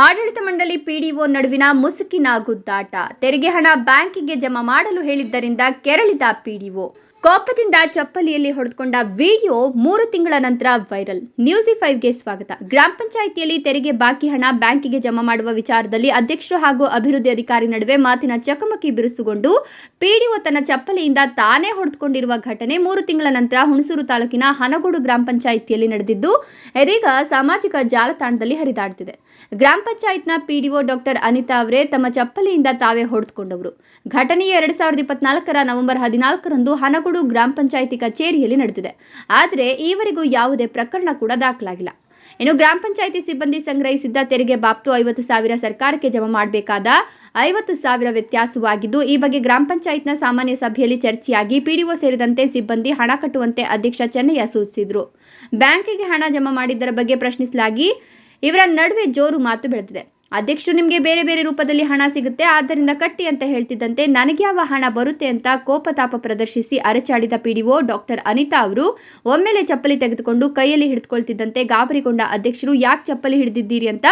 ಆಡಳಿತ ಮಂಡಳಿ ಪಿಡಿಒ ನಡುವಿನ ಮುಸುಕಿನ ಗುದ್ದಾಟ. ತೆರಿಗೆ ಹಣ ಬ್ಯಾಂಕಿಗೆ ಜಮಾ ಮಾಡಲು ಹೇಳಿದ್ದರಿಂದ ಕೆರಳಿದ ಪಿಡಿಒ. ಕೋಪದಿಂದ ಚಪ್ಪಲಿಯಲ್ಲಿ ಹೊಡೆದುಕೊಂಡ ವಿಡಿಯೋ ಮೂರು ತಿಂಗಳ ನಂತರ ವೈರಲ್. ನ್ಯೂಸಿ ಫೈವ್ಗೆ ಸ್ವಾಗತ. ಗ್ರಾಮ ಪಂಚಾಯಿತಿಯಲ್ಲಿ ತೆರಿಗೆ ಬಾಕಿ ಹಣ ಬ್ಯಾಂಕಿಗೆ ಜಮಾ ಮಾಡುವ ವಿಚಾರದಲ್ಲಿ ಅಧ್ಯಕ್ಷರು ಹಾಗೂ ಅಭಿವೃದ್ಧಿ ಅಧಿಕಾರಿ ನಡುವೆ ಮಾತಿನ ಚಕಮಕಿ ಬಿರುಸುಗೊಂಡು ಪಿಡಿಒ ತನ್ನ ಚಪ್ಪಲಿಯಿಂದ ತಾನೇ ಹೊಡೆದುಕೊಂಡಿರುವ ಘಟನೆ ಮೂರು ತಿಂಗಳ ನಂತರ ಹುಣಸೂರು ತಾಲೂಕಿನ ಹನಗೋಡು ಗ್ರಾಮ ಪಂಚಾಯಿತಿಯಲ್ಲಿ ನಡೆದಿದ್ದು, ಇದೀಗ ಸಾಮಾಜಿಕ ಜಾಲತಾಣದಲ್ಲಿ ಹರಿದಾಡ್ತಿದೆ ಗ್ರಾಮ ಪಂಚಾಯತ್ನ ಪಿಡಿಒ ಡಾಕ್ಟರ್ ಅನಿತಾ ಅವರೇ ತಮ್ಮ ಚಪ್ಪಲಿಯಿಂದ ತಾವೇ ಹೊಡೆದುಕೊಂಡವರು. ಘಟನೆಯು ಎರಡ್ ಸಾವಿರದ ಇಪ್ಪತ್ನಾಲ್ಕರ ನವೆಂಬರ್ ಹದಿನಾಲ್ಕರಂದು ಹನಗೋಡು ಗ್ರಾಮ ಪಂಚಾಯಿತಿ ಕಚೇರಿಯಲ್ಲಿ ನಡೆದಿದೆ. ಆದರೆ ಈವರೆಗೂ ಯಾವುದೇ ಪ್ರಕರಣ ಕೂಡ ದಾಖಲಾಗಿಲ್ಲ. ಇನ್ನು ಗ್ರಾಮ ಪಂಚಾಯಿತಿ ಸಿಬ್ಬಂದಿ ಸಂಗ್ರಹಿಸಿದ್ದ ತೆರಿಗೆ ಬಾಪ್ತು ಐವತ್ತು ಸಾವಿರ ಸರ್ಕಾರಕ್ಕೆ ಜಮಾ ಮಾಡಬೇಕಾದ ಐವತ್ತು ಸಾವಿರ ವ್ಯತ್ಯಾಸವಾಗಿದ್ದು, ಈ ಬಗ್ಗೆ ಗ್ರಾಮ ಪಂಚಾಯತ್ನ ಸಾಮಾನ್ಯ ಸಭೆಯಲ್ಲಿ ಚರ್ಚೆಯಾಗಿ ಪಿಡಿಒ ಸೇರಿದಂತೆ ಸಿಬ್ಬಂದಿ ಹಣ ಕಟ್ಟುವಂತೆ ಅಧ್ಯಕ್ಷ ಚೆನ್ನಯ್ಯ ಸೂಚಿಸಿದರು. ಬ್ಯಾಂಕಿಗೆ ಹಣ ಜಮಾ ಮಾಡಿದ್ದರ ಬಗ್ಗೆ ಪ್ರಶ್ನಿಸಲಾಗಿ ಇವರ ನಡುವೆ ಜೋರು ಮಾತು ಬೆಳೆದಿದೆ. ಅಧ್ಯಕ್ಷರು ನಿಮಗೆ ಬೇರೆ ಬೇರೆ ರೂಪದಲ್ಲಿ ಹಣ ಸಿಗುತ್ತೆ, ಆದ್ದರಿಂದ ಕಟ್ಟಿ ಅಂತ ಹೇಳ್ತಿದ್ದಂತೆ ನನಗೆ ಯಾವ ಹಣ ಬರುತ್ತೆ ಅಂತ ಕೋಪತಾಪ ಪ್ರದರ್ಶಿಸಿ ಅರಚಾಡಿದ ಪಿಡಿಒ ಡಾಕ್ಟರ್ ಅನಿತಾ ಅವರು, ಒಮ್ಮೆಲೆ ಚಪ್ಪಲಿ ತೆಗೆದುಕೊಂಡು ಕೈಯಲ್ಲಿ ಹಿಡಿದುಕೊಳ್ತಿದ್ದಂತೆ ಗಾಬರಿಗೊಂಡ ಅಧ್ಯಕ್ಷರು ಯಾಕೆ ಚಪ್ಪಲಿ ಹಿಡಿದಿದ್ದೀರಿ ಅಂತ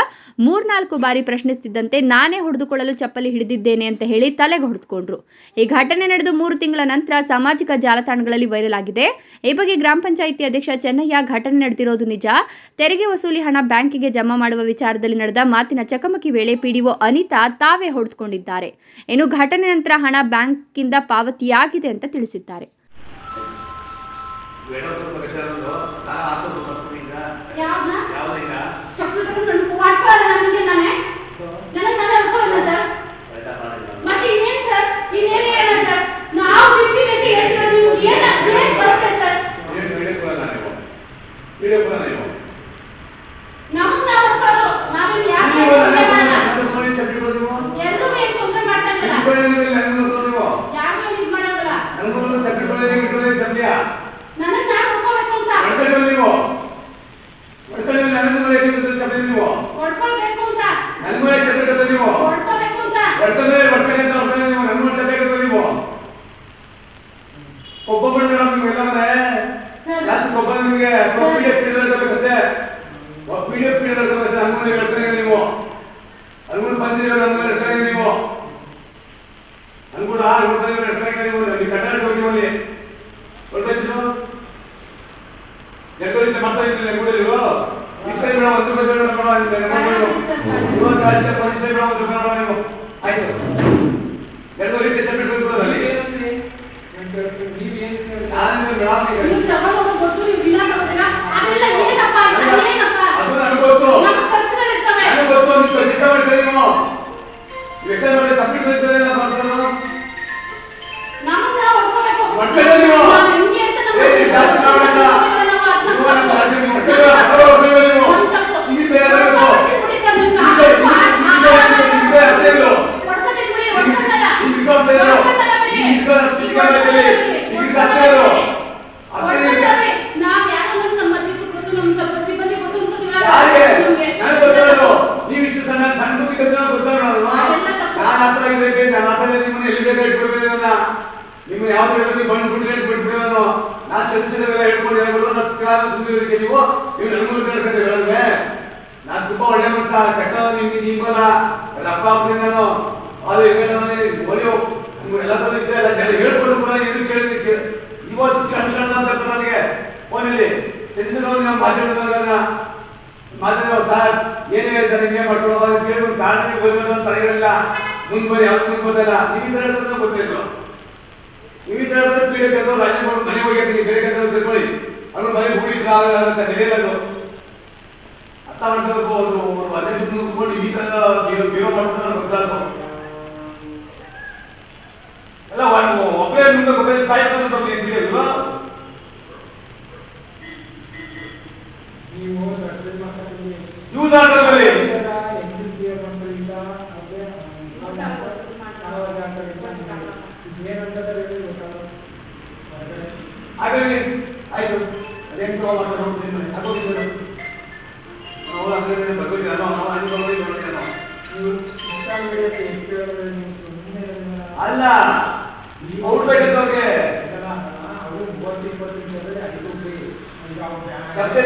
ಮೂರ್ನಾಲ್ಕು ಬಾರಿ ಪ್ರಶ್ನಿಸುತ್ತಿದ್ದಂತೆ ನಾನೇ ಹೊಡೆದುಕೊಳ್ಳಲು ಚಪ್ಪಲಿ ಹಿಡಿದಿದ್ದೇನೆ ಅಂತ ಹೇಳಿ ತಲೆಗೆ ಹೊಡೆದುಕೊಂಡ್ರು. ಈ ಘಟನೆ ನಡೆದು ಮೂರು ತಿಂಗಳ ನಂತರ ಸಾಮಾಜಿಕ ಜಾಲತಾಣಗಳಲ್ಲಿ ವೈರಲ್ ಆಗಿದೆ. ಈ ಬಗ್ಗೆ ಗ್ರಾಮ ಪಂಚಾಯಿತಿ ಅಧ್ಯಕ್ಷ ಚೆನ್ನಯ್ಯ, ಘಟನೆ ನಡೆದಿರೋದು ನಿಜ. ತೆರಿಗೆ ವಸೂಲಿ ಹಣ ಬ್ಯಾಂಕಿಗೆ ಜಮಾ ಮಾಡುವ ವಿಚಾರದಲ್ಲಿ ನಡೆದ ಮಾತಿನ ಚಕಮಕಿ ವೇಳೆ ಪಿಡಿಒ ಅನಿತಾ ತಾವೇ ಹೊಡೆದುಕೊಂಡಿದ್ದಾರೆ. ಇನ್ನು ಘಟನೆ ನಂತರ ಹಣ ಬ್ಯಾಂಕಿಂದ ಪಾವತಿಯಾಗಿದೆ ಅಂತ ತಿಳಿಸಿದ್ದಾರೆ. ಇಲ್ಲ ನಾನು ನೀವು? ಅನುಮತಿ ಬಂದಿರೋ ನಮ್ಗೆ ನೀವು. ಮಾಡ್ತಾ ಇದ್ದೀನಿ ಕೂಡಲಿರು ಈ ಒಂದು ರೂಪಾಯಿ ಮೇಡಮ್ ಇವತ್ತು ರಾಜ್ಯ ಪರಿಚಯ ಮೇಡಮ್ ಒಂದು ಆಯ್ತು. ಸಬ್ಮಿಟ್ ನಾನು ಮೇಡಮ್ ಈಗ ನೀವು ತಗೊಂಡೋಗೋ ಗೊತ್ತು ನೀವು ಇಲ್ಲ ತಗೋದಿಲ್ಲ ಅದೆಲ್ಲ ಏನಪ್ಪ ಅದು ಏನಪ್ಪ? ಅದು ನನಗೆ ಗೊತ್ತು. ನಮ್ಮ ಖರ್ಚುಗಳು ಇರ್ತವೆ ನನಗೆ ಗೊತ್ತು ನೀವು ಚಿಕ್ಕ ಮಾಡ್ತೀರಿ ನೀವು ಲೆಕ್ಕ ಮಾಡಿ ತಪ್ಪಿಟ್ಟಿರ್ತೀರಿ ಎಲ್ಲ ಮಾಡ್ತಾರೆ ನಮ್ಮನ್ನ ನಾವು ಹೊಡ್ಕೋಬೇಕು. ಹೊಡ್ಕೊಳ್ಳಿ ನೀವು. ನಾವು ಹಿಂಗೆ ಅಂತ ನಮ್ಮ ಏ, ನೀವು ಜಾಸ್ತಿ ಮಾಡಬೇಡ. ನಾವು ಅರ್ಥ ನೀವು ನಮ್ಮ ಜಾಸ್ತಿ ನೀವು ಮಾಡ್ಬೇಕು. ಹೊಡ್ಕೊಳ್ಳಿ, ಅದು ಹೊಡ್ಕೊಳ್ಳಿ ನೀವು. ಒಂದು ತಪ್ಪು. ಈ ಬೇರೆ ಅದು. ಹೊಡ್ಕೊಳ್ತೀನಿ ಬಿಡಿ ಸರ್, ನಿಮ್ಗೆ ಈ ಬೇರೆ, ಈ ಬೇರೆ, ಈ ಬೇರೆ, ಈ ಬೇರೆ ಅದೇ ಇದು. ಹೊಡ್ಕೊಳ್ತೀನಿ ಬಿಡಿ, ಹೊಡ್ಕೊಳಲ್ಲ. ಈ ಇಸ್ಕೊ ಬೇರೆ. ಹೊಡ್ಕೊಳಲ್ಲ ಬಿಡಿ. ಈ ಇಸ್ಕೊ, ಇಸ್ಕೊ ಬೇರೆ. ಈ ಇಸ್ಕೊ ಅಷ್ಟೇ ಇದು. ಅಷ್ಟೇ ಇದು. ಹೊಡ್ಕೊಳಲ್ಲ ಬಿಡಿ. ನಾವು ಯಾರನ್ನೂ ನಮ್ಮ ಮಧ್ಯಕ್ಕೆ ಕೊಟ್ಟು ನಮ್ಮ ಸ್ವಲ್ಪ ಸಿಬ್ಬಂದಿ ಕೊಟ್ಟು ಅಂದ್ಕೊತೀವಿ. ಯಾರಿಗೆ ನಿಮ್ಗೆ. ನನಗೆ ಗೊತ್ತಿರೋದು ನೀವು ಇಷ್ಟು ಸಣ್ಣ ಸಣ್ಣ ಹುಡುಗಿ ಗೊತ್ತಾಗೋದು ಅದೆಲ್ಲ ತಪ್ಪು. ನಾನು ಹತ್ರ ಇರಬೇಕು ನಾನು ಹತ್ರ ನಿಮ್ಮನ್ನ ಎಲ್ಲಿ ಬೇಕಾದ್ರೆ ಇಟ್ಕೊಳ್ಬೇಕು ನಿಮ್ಮ ಯಾವ ಹೇಳಿ ಬಂದು ಬಿಟ್ಟು ಬಿಟ್ಬಿಟ್ಟು ನಾನು. ನಾನು ಚರ್ಚಿಸಿದೆಲ್ಲ ಹೇಳ್ಕೊಂಡು ಹೇಳ್ಬೋದು ನಾನು ಕಾಲ ಸುದ್ದಿರೋದಕ್ಕೆ ನೀವು. ನೀವು ನಮಗೂ ಕೇಳ್ಕೊಂಡೆ ಹೇಳಿದ್ರೆ ನಾನು ತುಂಬಾ ಒಳ್ಳೆ ಮಟ್ಟ ಕೆಟ್ಟ ನಿಮ್ಗೆ ನಿಮ್ಮಲ್ಲ ಎಲ್ಲ ಅಪ್ಪ ಅದು ಈಗ ಒಲಿಯೋ ನಿಮ್ಗೆ ಹೇಳ್ಕೊಂಡು ಕೂಡ ಏನು ಕೇಳಿದ್ದಕ್ಕೆ ಇವತ್ತು ಕಣ್ಣು ಕಣ್ಣ ಅಂತ ನನಗೆ ಫೋನಲ್ಲಿ ಚರ್ಚಿಸಿದವರು ನಮ್ಮ ಮಾತಾಡಿದಾಗ ಮಾತಾಡೋ ಸರ್, ಏನೇ ಹೇಳ್ತಾರೆ, ಹಿಂಗೆ ಮಾಡ್ಕೊಳ್ಳೋ ಕೇಳ್ಕೊಂಡು ಕಾರಣಕ್ಕೆ ಬರ್ಬೋದು ಅಂತ ತಲೆಗಳಿಲ್ಲ ಮುಂದೆ ಯಾವ್ದು ಮುಂದೆ ಗೊತ್ತಲ್ಲ ನಿಮ್ಮಿಂದ ಗೊತ್ತಿಲ್ಲ ನೀವು ಬೇರೆ ಕೆಲಸ ರಾಜ್ಯ ಮಾಡಿ ಮನೆ ಹೋಗಿ ಬೇರೆ ಕೆಲಸ ತಿಳ್ಕೊಳ್ಳಿ ಅವ್ರು ಮನೆ ಹೋಗಿಲ್ಲ ಆಗಲ್ಲ ನಡೆಯಲ್ಲ ಅರ್ಥ ಮಾಡ್ಕೋಬೇಕು ಅವರು ಮನೆ ಸುಮ್ಮನೆ ಕೂತ್ಕೊಂಡು ಈ ಥರ ಜೀವ ಮಾಡ್ತಾರೆ ಮಾಡ್ಕೊಂಡು ಗೊತ್ತಾಗ್ತು ಎಲ್ಲ ಒಬ್ಬರೇ ಮುಂದೆ ಒಬ್ಬರೇ ಸಾಯ್ತು ಅಂತ ಇದ್ದೀರಲ್ವಾ ನೀವು ಸರ್ವೆ ಮಾತಾಡಿ ಯೂಸ್ ಹಾಗಾಗಿ ಆಯ್ತು. ಅದೇನು ಪ್ರಾಬ್ಲಮ್ ಅಂತ ನೋಡ್ತೀನಿ ಹಾಕೋದಿಲ್ಲ ನಾವು. ಅಂದ್ರೆ ಬರ್ಬೇಕು ನಾವು ಅಲ್ಲಿ ಬರ್ಬೇಕು ನಾವು ಅವ್ರಿಗೆ ಕತ್ತೆ